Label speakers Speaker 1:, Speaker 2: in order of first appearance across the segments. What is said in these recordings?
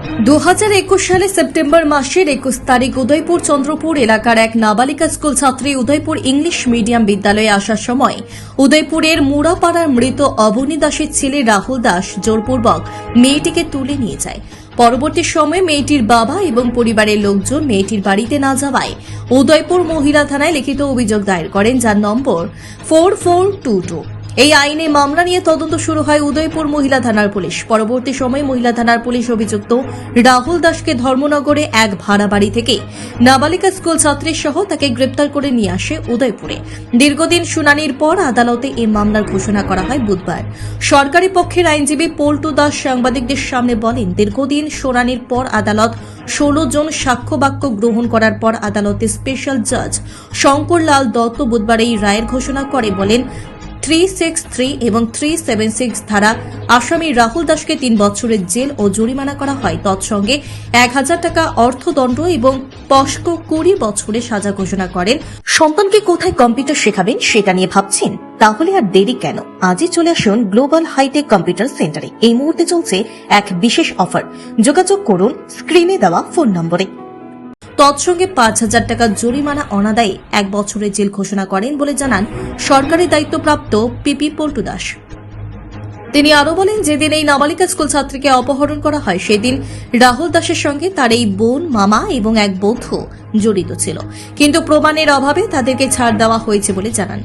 Speaker 1: দু হাজার একুশ সালে সেপ্টেম্বর মাসের একুশ তারিখ উদয়পুর চন্দ্রপুর এলাকার এক নাবালিকা স্কুল ছাত্রী উদয়পুর ইংলিশ মিডিয়াম বিদ্যালয়ে আসার সময় উদয়পুরের মুড়াপাড়ার মৃত অবনী দাসের ছেলে রাহুল দাস জোরপূর্বক মেয়েটিকে তুলে নিয়ে যায়। পরবর্তী সময়ে মেয়েটির বাবা এবং পরিবারের লোকজন মেয়েটির বাড়িতে না যাওয়ায় উদয়পুর মহিলা থানায় লিখিত অভিযোগ দায়ের করেন, যার number four four two two. এই আইনে মামলা নিয়ে তদন্ত শুরু হয় উদয়পুর মহিলা থানার পুলিশ। পরবর্তী সময়ে মহিলা থানার পুলিশ অভিযুক্ত রাহুল দাসকে ধর্মনগরে এক ভাড়া বাড়ি থেকে নাবালিকা স্কুল ছাত্রী সহ তাকে গ্রেপ্তার করে নিয়ে আসে উদয়পুরে। দীর্ঘদিন শুনানির পর আদালতে এই মামলার ঘোষণা করা হয় বুধবার। সরকারি পক্ষের আইনজীবী পল্টু দাস সাংবাদিকদের সামনে বলেন, দীর্ঘদিন শুনানির পর আদালত ষোলো জন সাক্ষ্য বাক্য গ্রহণ করার পর আদালতে স্পেশাল জাজ শঙ্কর লাল দত্ত বুধবার এই রায়ের ঘোষণা করে বলেন থ্রি সিক্স থ্রি এবং থ্রি সেভেন সিক্স ধারা আসামি রাহুল দাসকে তিন বছরের জেল ও জরিমানা করা হয়। তৎসঙ্গে এক হাজার টাকা অর্থদণ্ড এবং পস্ক কুড়ি বছরের সাজা ঘোষণা করেন। সন্তানকে কোথায় কম্পিউটার শেখাবেন সেটা নিয়ে ভাবছেন? তাহলে আর দেরি কেন? আজই চলে আসুন গ্লোবাল হাইটেক কম্পিউটার সেন্টারে। এই মুহূর্তে চলছে এক বিশেষ অফার। যোগাযোগ করুন স্ক্রিনে দেওয়া ফোন নম্বরে। তৎসঙ্গে পাঁচ হাজার টাকা জরিমানা অনাদায়ে এক বছরের জেল ঘোষণা করেন বলে জানান সরকারি দায়িত্বপ্রাপ্ত পিপি পল্টু দাস। তিনি আরও বলেন, যেদিন এই নাবালিকা স্কুল ছাত্রীকে অপহরণ করা হয়, সেদিন রাহুল দাসের সঙ্গে তার এই বোন, মামা এবং এক বৌদ্ধ জড়িত ছিল। কিন্তু প্রমাণের অভাবে তাদেরকে ছাড় দেওয়া হয়েছে বলে জানান।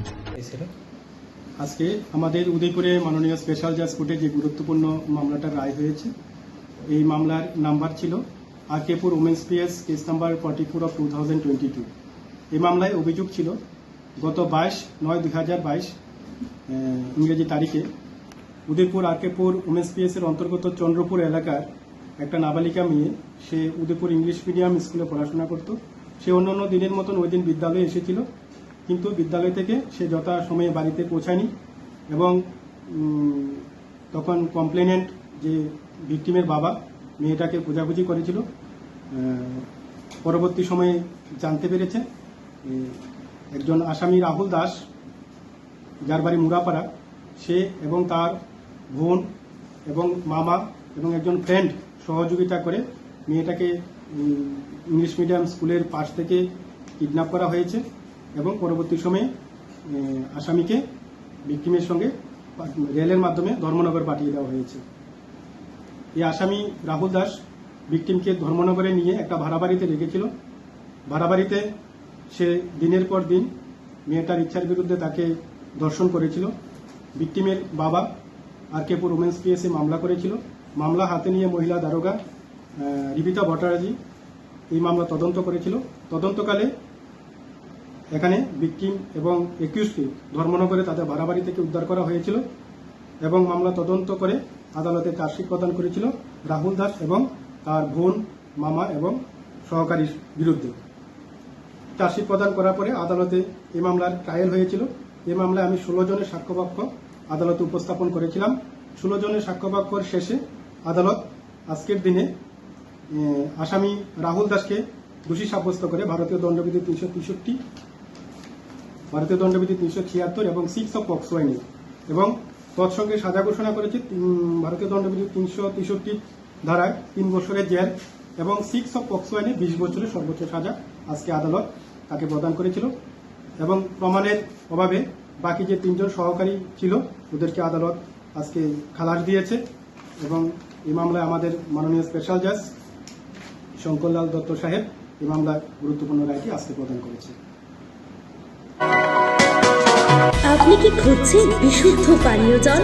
Speaker 2: আজকে আমাদের উদয়পুরে মাননীয় স্পেশাল জাজ কোর্টে যে গুরুত্বপূর্ণ মামলাটার রায় হয়েছে, এই মামলার নাম্বার ছিল RKPur women's PS case number forty four of two thousand twenty two এই মামলায় অভিযোগ ছিল, গত বাইশ নয় দুই হাজার বাইশ ইংরেজি তারিখে উদয়পুর আরকেপুর উমেন্স পিএস এর অন্তর্গত চন্দ্রপুর এলাকার একটা নাবালিকা মেয়ে, সে উদয়পুর ইংলিশ মিডিয়াম স্কুলে পড়াশোনা করত। সে অন্যান্য দিনের মতন ওই দিন বিদ্যালয়ে এসেছিল, কিন্তু বিদ্যালয় থেকে সে যথা সময়ে বাড়িতে পৌঁছায়নি এবং তখন কমপ্লেনেন্ট যে ভিকটিমের বাবা মেয়েটাকে খোঁজাখুঁজি করেছিল পরবর্তী সময়ে জানতে পেরেছে একজন আসামি রাহুল দাস, যার বাড়ি মুরাপাড়া, সে এবং তার বোন এবং মামা এবং একজন ফ্রেন্ড সহযোগিতা করে মেয়েটাকে ইংলিশ মিডিয়াম স্কুলের পাশ থেকে কিডন্যাপ করা হয়েছে এবং পরবর্তী সময়ে আসামিকে ভিক্টিমের সঙ্গে রেলের মাধ্যমে ধর্মনগর পাঠিয়ে দেওয়া হয়েছে। এই আসামি রাহুল দাস ভিকটিমকে ধর্মনগরে নিয়ে একটা ভাড়া বাড়িতে রেখেছিল ভাড়া বাড়িতে সে দিনের পর দিন মেয়েটার ইচ্ছার বিরুদ্ধে তাকে ধর্ষণ করেছিল। ভিকটিমের বাবা আর কেপুর উমেন্স পিএসে মামলা করেছিল। মামলা হাতে নিয়ে মহিলা দারোগা রিবিতা ভট্টারাজি এই মামলা তদন্ত করেছিল। তদন্তকালে এখানে ভিকটিম এবং একিউজকে ধর্মনগরে তাদের ভাড়া বাড়ি থেকে উদ্ধার করা হয়েছিল এবং মামলা তদন্ত করে আদালতে চার্জশিট প্রদান করেছিল রাহুল দাস এবং তার বোন, মামা এবং সহকারীর বিরুদ্ধে। চার্জশিট প্রদান করার পরে আদালতে এই মামলার ট্রায়াল হয়েছিল। এ মামলায় আমি ষোলো জনের সাক্ষ্যবাক্য আদালতে উপস্থাপন করেছিলাম। ষোলো জনের সাক্ষ্যবাক্যর শেষে আদালত আজকের দিনে আসামি রাহুল দাসকে দোষী সাব্যস্ত করে ভারতীয় দণ্ডবিধি তিনশো তেষট্টি ভারতীয় দণ্ডবিধি তিনশো ছিয়াত্তর এবং সিক্স অফ পক্সো আইনে এবং তৎসঙ্গে সাজা ঘোষণা করেছে ভারতীয় দণ্ডবিধি তিনশো তেষট্টি ধারায় তিন বছরের জেল এবং সিক্স অফ পক্সো আইনে বিশ বছরের সর্বোচ্চ সাজা আজকে আদালত তাকে প্রদান করেছিল এবং প্রমাণের অভাবে বাকি যে তিনজন সহকারী ছিল, ওদেরকে আদালত আজকে খালাস দিয়েছে এবং এই মামলায় আমাদের মাননীয় স্পেশাল জাজ শঙ্করলাল দত্ত সাহেব এই মামলায় গুরুত্বপূর্ণ রায়টি আজকে প্রদান করেছে।
Speaker 3: আপনি কি খুঁজছেন বিশুদ্ধ পানীয় জল?